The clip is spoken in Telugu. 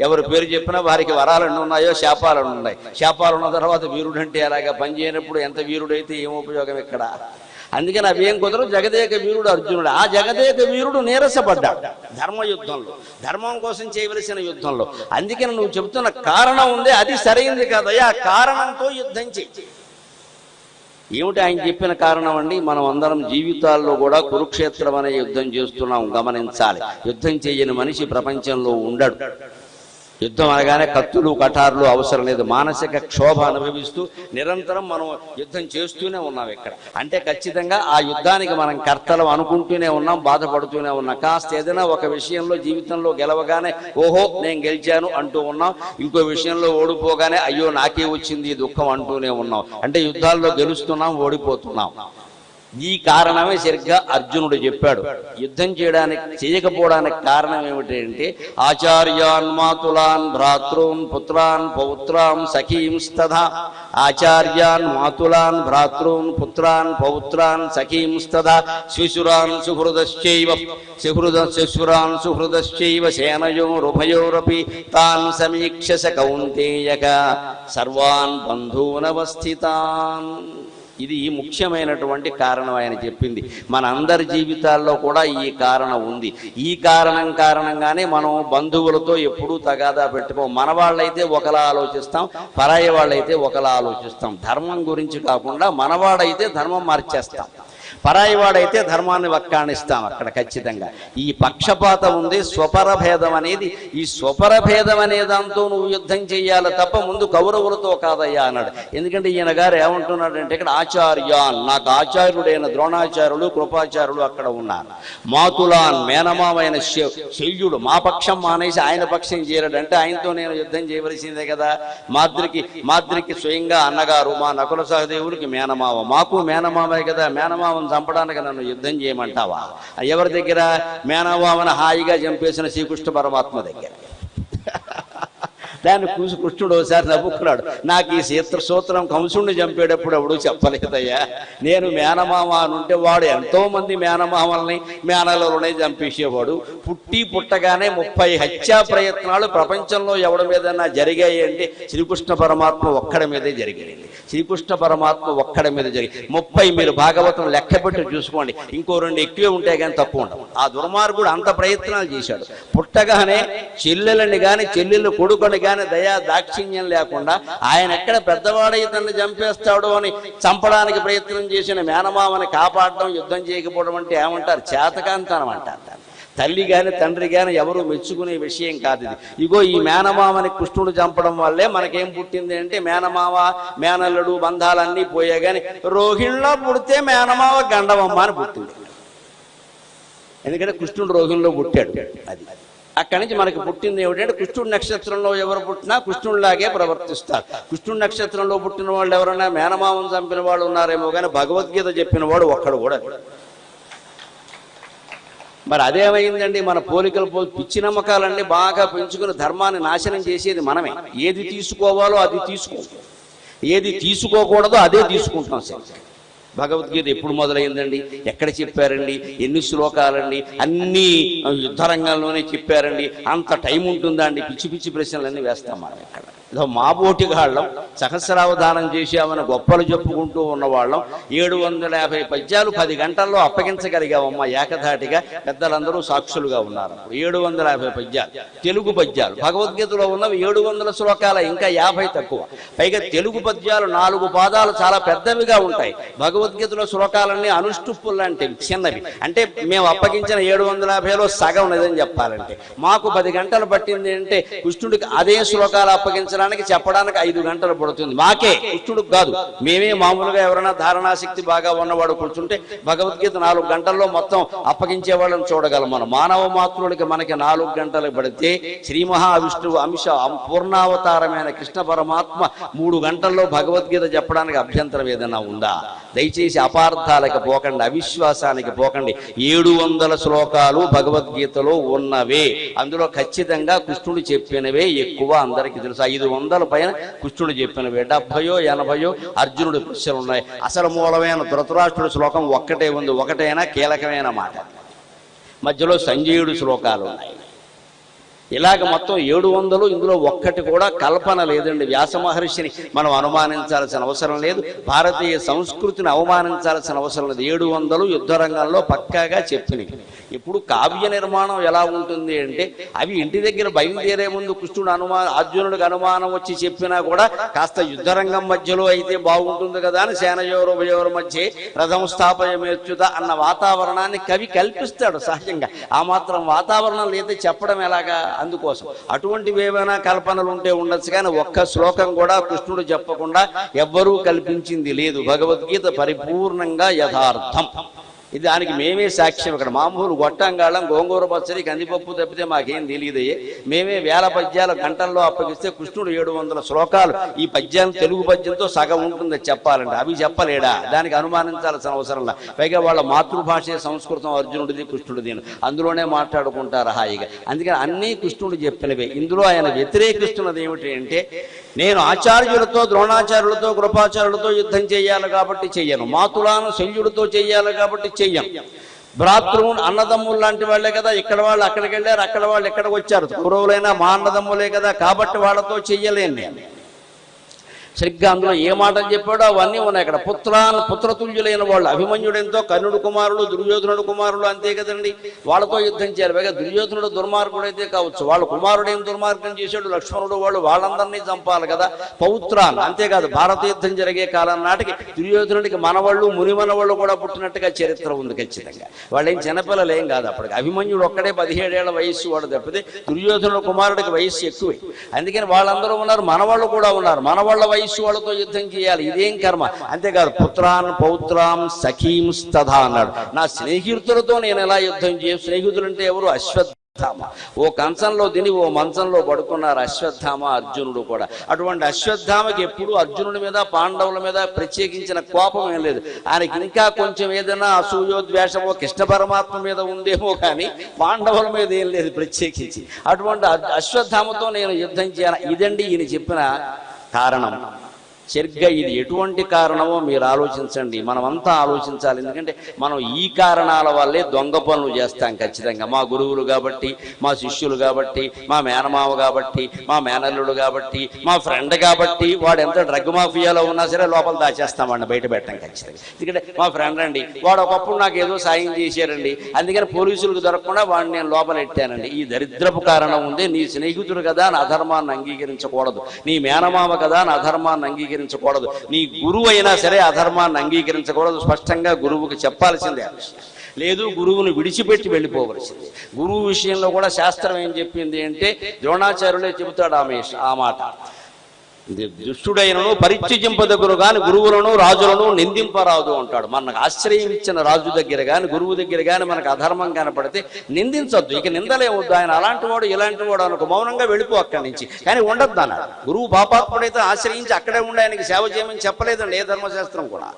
ఎవరి పేరు చెప్పినా వారికి వరాలు ఉన్నాయో శాపాలను ఉన్నాయి. శాపాలు ఉన్న తర్వాత వీరుడంటే అలాగా పనిచేయనప్పుడు ఎంత వీరుడైతే ఏం ఉపయోగం ఇక్కడ? అందుకని అవేం కుదరవు జగదేక వీరుడు అర్జునుడు. ఆ జగదేక వీరుడు నీరసపడ్డాడు ధర్మ యుద్ధంలో ధర్మం కోసం చేయవలసిన యుద్ధంలో. అందుకని నువ్వు చెబుతున్న కారణం ఉంది అది సరైంది కదయ్యా. ఆ కారణంతో యుద్ధం చెయ్యి ఏమిటి ఆయన చెప్పిన కారణం అండి? మనం అందరం జీవితాల్లో కూడా కురుక్షేత్రం అనే యుద్ధం చేస్తున్నాం. గమనించాలి. యుద్ధం చేయని మనిషి ప్రపంచంలో ఉండడు. యుద్ధం అనగానే కత్తులు కఠారులు అవసరం లేదు. మానసిక క్షోభ అనుభవిస్తూ నిరంతరం మనం యుద్ధం చేస్తూనే ఉన్నాం ఇక్కడ. అంటే ఖచ్చితంగా ఆ యుద్ధానికి మనం కర్తలం అనుకుంటూనే ఉన్నాం బాధపడుతూనే ఉన్నాం. కాస్త ఏదైనా ఒక విషయంలో జీవితంలో గెలవగానే ఓహో నేను గెలిచాను అంటూ ఉన్నాం. ఇంకో విషయంలో ఓడిపోగానే అయ్యో నాకే వచ్చింది దుఃఖం అంటూనే ఉన్నాం. అంటే యుద్ధాల్లో గెలుస్తున్నాం ఓడిపోతున్నాం. ఈ కారణమే సరిగ్గా అర్జునుడు చెప్పాడు. యుద్ధం చేయడానికి చేయకపోవడానికి కారణం ఏమిటంటే ఆచార్యాన్ మాతులాన్ భ్రాతృన్ పుత్రాన్ పౌత్రాం సఖీంస్తథా ఆచార్యాన్ మాతులాన్ భ్రాతృన్ పుత్రాన్ పౌత్రాన్ సఖీంస్తథా శిశురాన్ సుహృదశ్చైవ సుహృద శిశురాన్ సుహృదశ్చైవ సేనయోరుభయోరపి తాన్ సమీక్ష స కౌంతేయక. సర్వాన్ బంధూనవస్థితాన్. ఇది ముఖ్యమైనటువంటి కారణం ఆయన చెప్పింది. మన అందరి జీవితాల్లో కూడా ఈ కారణం ఉంది. ఈ కారణం కారణంగానే మనం బంధువులతో ఎప్పుడూ తగాదా పెట్టుకోం. మన వాళ్ళైతే ఒకలా ఆలోచిస్తాం పరాయి వాళ్ళైతే ఒకలా ఆలోచిస్తాం. ధర్మం గురించి కాకుండా మనవాడైతే ధర్మం మార్చేస్తాం. పరాయి వాడైతే ధర్మాన్ని వక్కాణిస్తాం అక్కడ ఖచ్చితంగా. ఈ పక్షపాతం ఉంది స్వపర భేదం అనేది ఈ స్వపర భేదం అనే దాంతో నువ్వు యుద్ధం చెయ్యాలి తప్ప ముందు కౌరవులతో కాదయ్యా అన్నాడు. ఎందుకంటే ఈయన గారు ఏమంటున్నాడంటే ఇక్కడ ఆచార్యాన్ నాకు ఆచార్యుడైన ద్రోణాచార్యులు కృపాచార్యులు అక్కడ ఉన్నారు. మాతులాన్ మేనమామైన శల్యుడు మా పక్షం మానేసి ఆయన పక్షం చేరాడంటే ఆయనతో నేను యుద్ధం చేయవలసిందే కదా. మాద్రికి మాద్రికి స్వయంగా అన్నగారు మా నకుల సహదేవుడికి మేనమావ. మాకు మేనమావే కదా మేనమావను చంపడానికి నన్ను యుద్ధం చేయమంటావా? ఎవరి దగ్గర? మేనమావను హాయిగా చంపేసిన శ్రీకృష్ణ పరమాత్మ దగ్గర. దాన్ని కూసి కృష్ణుడు ఒకసారి నవ్వుకున్నాడు. నాకు ఈ సీత్ర సూత్రం కంసుణ్ణి చంపేటప్పుడు ఎవడు చెప్పలేదయ్యా. నేను మేనమామ అని ఉంటే వాడు ఎంతో మంది మేనమామల్ని మేనలలోనే చంపేసేవాడు. పుట్టి పుట్టగానే ముప్పై హత్యా ప్రయత్నాలు ప్రపంచంలో ఎవడి మీదన్నా జరిగాయి అంటే శ్రీకృష్ణ పరమాత్మ ఒక్కడి మీదే జరిగింది. శ్రీకృష్ణ పరమాత్మ ఒక్కడి మీద జరిగి ముప్పై మీరు భాగవతం లెక్క పెట్టి చూసుకోండి. ఇంకో రెండు ఎక్కువే ఉంటాయి కానీ తక్కువ ఉండవు. ఆ దుర్మార్గుడు అంత ప్రయత్నాలు చేశాడు. పుట్టగానే చెల్లెలని కానీ చెల్లెలు కొడుకుని జ్ఞాన దయా దాక్షిణ్యం లేకుండా ఆయన ఎక్కడ పెద్దవాడై తనను చంపేస్తాడు అని చంపడానికి ప్రయత్నం చేసిన మేనమామని కాపాడడం యుద్ధం చేయకపోవడం అంటే ఏమంటారు? చేతకాంతనం అంటారు తల్లి గాని తండ్రి గాని ఎవరు మెచ్చుకునే విషయం కాదు ఇది. ఇగో ఈ మేనమామని కృష్ణుడు చంపడం వల్లే మనకేం పుట్టింది అంటే మేనమామ మేనల్లుడు బంధాలన్నీ పోయా గాని రోహిణిలో పుడితే మేనమావ గండవమ్మ అని పుట్టింది. ఎందుకంటే కృష్ణుడు రోహిణిలో పుట్టాడు అది. అక్కడి నుంచి మనకి పుట్టింది ఏమిటంటే కృష్ణుడు నక్షత్రంలో ఎవరు పుట్టినా కృష్ణుడిలాగే ప్రవర్తిస్తారు. కృష్ణుడు నక్షత్రంలో పుట్టిన వాళ్ళు ఎవరైనా మేనమామను చంపిన వాళ్ళు ఉన్నారేమో కానీ భగవద్గీత చెప్పిన వాడు ఒక్కడు కూడా మరి అదేమైందండి? మన పోలికలు పో పిచ్చి నమ్మకాలన్నీ బాగా పెంచుకుని ధర్మాన్ని నాశనం చేసేది మనమే. ఏది తీసుకోవాలో అది తీసుకో. ఏది తీసుకోకూడదో అదే తీసుకుంటాం సార్. భగవద్గీత ఎప్పుడు మొదలైందండి? ఎక్కడ చెప్పారండి? ఎన్ని శ్లోకాలండి? అన్ని యుద్ధ రంగంలోనే చెప్పారండి. అంత టైం ఉంటుందా అండి? పిచ్చి పిచ్చి ప్రశ్నలన్నీ వేస్తాం మనం ఇక్కడ. ఏదో మా బోటిగాళ్ళం సహస్రావధానం చేశామని గొప్పలు చెప్పుకుంటూ ఉన్నవాళ్ళం. ఏడు వందల యాభై పద్యాలు పది గంటల్లో అప్పగించగలిగామమ్మ ఏకధాటిగా. పెద్దలందరూ సాక్షులుగా ఉన్నారు. ఏడు వందల యాభై పద్యాలు తెలుగు పద్యాలు. భగవద్గీతలో ఉన్నవి ఏడు వందల శ్లోకాల ఇంకా యాభై తక్కువ. పైగా తెలుగు పద్యాలు నాలుగు పాదాలు చాలా పెద్దవిగా ఉంటాయి. భగవద్గీతలో శ్లోకాలన్నీ అనుష్టుప్పులు లాంటివి చిన్నవి. అంటే మేము అప్పగించిన ఏడు వందల యాభైలో సగం లేదని చెప్పాలంటే. మాకు పది గంటలు పట్టింది అంటే కృష్ణుడికి అదే శ్లోకాలు అప్పగించడానికి చెప్పడానికి ఐదు గంటలు పడుతుంది. మాకే కృష్ణుడికి కాదు. మేమే మామూలుగా ఎవరైనా ధారణాశక్తి బాగా ఉన్నవాడు కూర్చుంటే భగవద్గీత నాలుగు గంటల్లో మొత్తం అప్పగించే వాళ్ళని చూడగలం మనం. మానవ మాతృడికి మనకి నాలుగు గంటలు పడితే శ్రీ మహావిష్ణువు అంశ పూర్ణావతారమైన కృష్ణ పరమాత్మ మూడు గంటల్లో భగవద్గీత చెప్పడానికి అభ్యంతరం ఏదైనా ఉందా? దయచేసి అపార్థాలకు పోకండి అవిశ్వాసానికి పోకండి. ఏడు వందల శ్లోకాలు భగవద్గీతలో ఉన్నవే. అందులో ఖచ్చితంగా కృష్ణుడు చెప్పినవే ఎక్కువ అందరికీ తెలుసు. ఐదు వందల పైన కృష్ణుడు చెప్పినవే. డెబ్బయో ఎనభయో అర్జునుడి ప్రశ్నలు ఉన్నాయి. అసలు మూలమైన ధృతరాష్ట్రుడి శ్లోకం ఒక్కటే ఉంది. ఒకటైనా కీలకమైన మాట. మధ్యలో సంజయుడు శ్లోకాలు ఉన్నాయి. ఇలాగ మొత్తం ఏడు వందలు ఇందులో ఒక్కటి కూడా కల్పన లేదండి. వ్యాస మహర్షిని మనం అనుమానించాల్సిన అవసరం లేదు. భారతీయ సంస్కృతిని అవమానించాల్సిన అవసరం లేదు. ఏడు వందలు యుద్ధరంగంలో పక్కాగా చెప్పినవి. ఇప్పుడు కావ్య నిర్మాణం ఎలా ఉంటుంది అంటే అవి ఇంటి దగ్గర బయలుదేరే ముందు కృష్ణుడు అనుమా అర్జునుడికి అనుమానం వచ్చి చెప్పినా కూడా కాస్త యుద్ధరంగం మధ్యలో అయితే బాగుంటుంది కదా అని సేనయోరు ఉభయోరు మధ్య రథం స్థాపయమేర్చుద అన్న వాతావరణాన్ని కవి కల్పిస్తాడు సహజంగా. ఆ మాత్రం వాతావరణం లేదా చెప్పడం ఎలాగా? అందుకోసం. అటువంటివి ఏమైనా కల్పనలు ఉంటే ఉండొచ్చు కానీ ఒక్క శ్లోకం కూడా కృష్ణుడు చెప్పకుండా ఎవ్వరూ కల్పించింది లేదు. భగవద్గీత పరిపూర్ణంగా యథార్థం. దానికి మేమే సాక్ష్యం ఇక్కడ. మామూలు గొట్టంగాళం గోంగూర పచ్చడి కందిపప్పు తప్పితే మాకేం తెలియదయ్యే మేమే వేల పద్యాలు గంటల్లో అప్పగిస్తే కృష్ణుడు ఏడు వందల శ్లోకాలు ఈ పద్యాలు తెలుగు పద్యంతో సగం ఉంటుంది చెప్పాలంటే. అవి చెప్పలేడా? దానికి అనుమానించాల్సిన అవసరంలా పైగా వాళ్ళ మాతృభాషే సంస్కృతం అర్జునుడిది కృష్ణుడిది అందులోనే మాట్లాడుకుంటారు హాయిగా. అందుకని అన్నీ కృష్ణుడు చెప్పినవే. ఇందులో ఆయన వ్యతిరేకిస్తున్నది ఏమిటి అంటే నేను ఆచార్యులతో ద్రోణాచార్యులతో కృపాచార్యులతో యుద్ధం చేయాలి కాబట్టి చెయ్యను మాతులాను శల్యుడితో చేయాలి కాబట్టి చెయ్యను భ్రాతృ అన్నదమ్ములు లాంటి వాళ్ళే కదా ఇక్కడ వాళ్ళు అక్కడికి వెళ్ళారు అక్కడ వాళ్ళు ఇక్కడికి వచ్చారు? కౌరవులైనా మా అన్నదమ్ములే కదా కాబట్టి వాళ్ళతో చెయ్యలేను నేను. సరిగ్గా అందులో ఏ మాటలు చెప్పాడో అవన్నీ ఉన్నాయి అక్కడ. పుత్రాన్ పుత్రతుల్యులైన వాళ్ళు అభిమన్యుడెంతో కర్ణుడు కుమారుడు దుర్యోధనుడు కుమారుడు అంతే కదండి. వాళ్ళతో యుద్ధం చేయాలి. పైగా దుర్యోధనుడు దుర్మార్గుడైతే కావచ్చు. వాళ్ళ కుమారుడు ఏం దుర్మార్గం చేశాడు? లక్ష్మణుడు వాళ్ళు వాళ్ళందరినీ చంపాలి కదా. పౌత్రాన్ అంతేకాదు భారత యుద్ధం జరిగే కాలం నాటికి దుర్యోధనుడికి మనవాళ్ళు మునిమనవాళ్ళు కూడా పుట్టినట్టుగా చరిత్ర ఉంది ఖచ్చితంగా. వాళ్ళేం చిన్నపిల్లలు ఏం కాదు అప్పటికి. అభిమన్యుడు ఒక్కడే పదిహేడేళ్ళ వయస్సు వాడు తప్పితే దుర్యోధనుడు కుమారుడికి వయస్సు ఎక్కువే. అందుకని వాళ్ళందరూ ఉన్నారు మనవాళ్ళు కూడా ఉన్నారు. మనవాళ్ళ వయస్సు వాళ్ళతో యుద్ధం చేయాలి. ఇదేం కర్మ? అంతేకాదు పుత్రాన్ పౌత్రాం సఖీం స్తథా అన్నాడు. నా స్నేహితులతో నేను ఎలా యుద్ధం చేయ స్నేహితులు అంటే ఎవరు? అశ్వత్థామ. ఓ కంచంలో తిని ఓ మంచంలో పడుకున్నారు అశ్వత్థామ అర్జునుడు కూడా. అటువంటి అశ్వత్థామకి ఎప్పుడు అర్జునుడి మీద పాండవుల మీద ప్రత్యేకించిన కోపం ఏం లేదు. ఆయనకి ఇంకా కొంచెం ఏదైనా అసూయోద్వేషమో కృష్ణ పరమాత్మ మీద ఉందేమో కానీ పాండవుల మీద ఏం లేదు ప్రత్యేకించి. అటువంటి అశ్వత్థామతో నేను యుద్ధం చేయాలి? ఇదండి ఈయన చెప్పిన కారణం సరిగ్గా ఇది ఎటువంటి కారణమో మీరు ఆలోచించండి. మనమంతా ఆలోచించాలి. ఎందుకంటే మనం ఈ కారణాల వల్లే దొంగ పనులు చేస్తాం ఖచ్చితంగా. మా గురువులు కాబట్టి మా శిష్యులు కాబట్టి మా మేనమామ కాబట్టి మా మేనల్లుడు కాబట్టి మా ఫ్రెండ్ కాబట్టి వాడు ఎంత డ్రగ్ మాఫియాలో ఉన్నా సరే లోపల దాచేస్తాం వాడిని బయట పెట్టాం ఖచ్చితంగా. ఎందుకంటే మా ఫ్రెండ్ అండి వాడు ఒకప్పుడు నాకు ఏదో సాయం చేశారండి. అందుకని పోలీసులకు దొరకకుండా వాడిని నేను లోపల ఎట్టానండి. ఈ దరిద్రపు కారణం ఉంది. నీ స్నేహితుడు కదా నా అధర్మాన్ని అంగీకరించకూడదు. నీ మేనమామ కదా నా అధర్మాన్ని అంగీకరించకూడదు. నీ గురువు అయినా సరే అధర్మాన్ని అంగీకరించకూడదు. స్పష్టంగా గురువుకి చెప్పాల్సిందే. లేదు గురువును విడిచిపెట్టి వెళ్ళిపోవలసింది. గురువు విషయంలో కూడా శాస్త్రం ఏం చెప్పింది అంటే ద్రోణాచార్యులే చెబుతాడు ఆమె ఆ మాట. దుష్టుడైనను పరిత్యజింపదగురు గాని గురువులను రాజులను నిందింపరాదు అంటాడు. మనకు ఆశ్రయం ఇచ్చిన రాజు దగ్గర కానీ గురువు దగ్గర కానీ మనకు అధర్మం కనపడితే నిందించొద్దు. ఇక నిందలే వద్దు. ఆయన అలాంటి వాడు ఇలాంటి వాడు అనుకు మౌనంగా వెళ్ళిపో అక్కడి నుంచి. కానీ ఉండొద్దు అన్నాడు. గురువు పాపాత్ముడైతే ఆశ్రయించి అక్కడే ఉండి ఆయనకి సేవ చేయమని చెప్పలేదండి ఏ ధర్మశాస్త్రం కూడా.